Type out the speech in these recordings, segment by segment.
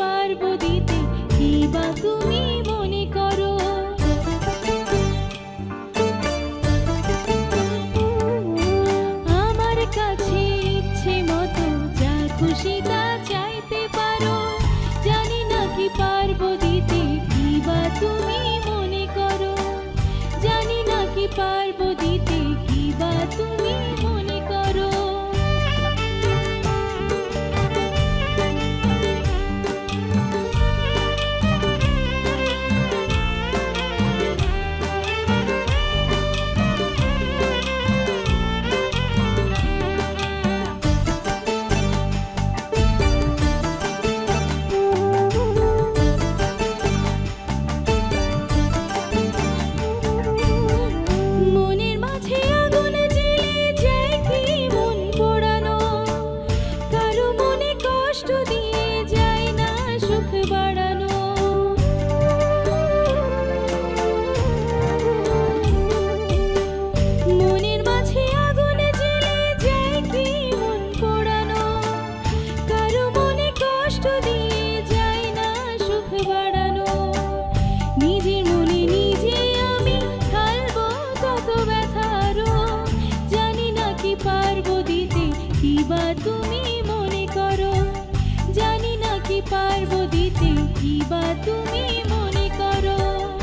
পারব দিতে কি বা তুমি মনে করো? আমার কাছে ইচ্ছে মতো যা খুশি তা চাইতে পারো। জানি না কি পারব দিতে কি বা তুমি মনে করো। জানি না কি পারব দিতে কি বা তুমি কষ্ট দিয়ে যায় না সুখ বাড়ানো। মনের মাঝে কারও মনে কষ্ট দিয়ে না সুখ বাড়ানো। নিজের মনে নিজে জানি না কি পারব দিতে, কি বা তুমি মনে করো? জানি না কি পারব দিতে কি বা তুমি মনে করো?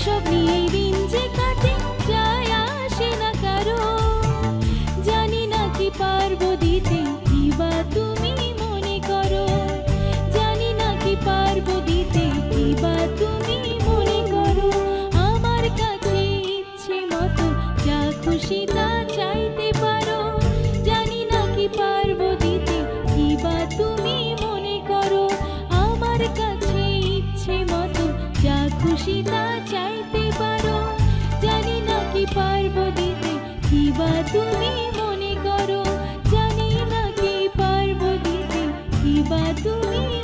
এসব নিয়েই খুশি না চাইতে পারো। জানি না কি পারব দিতে কি বা তুমি মনে করো। জানি না কি পারব দিতে কি বা তুমি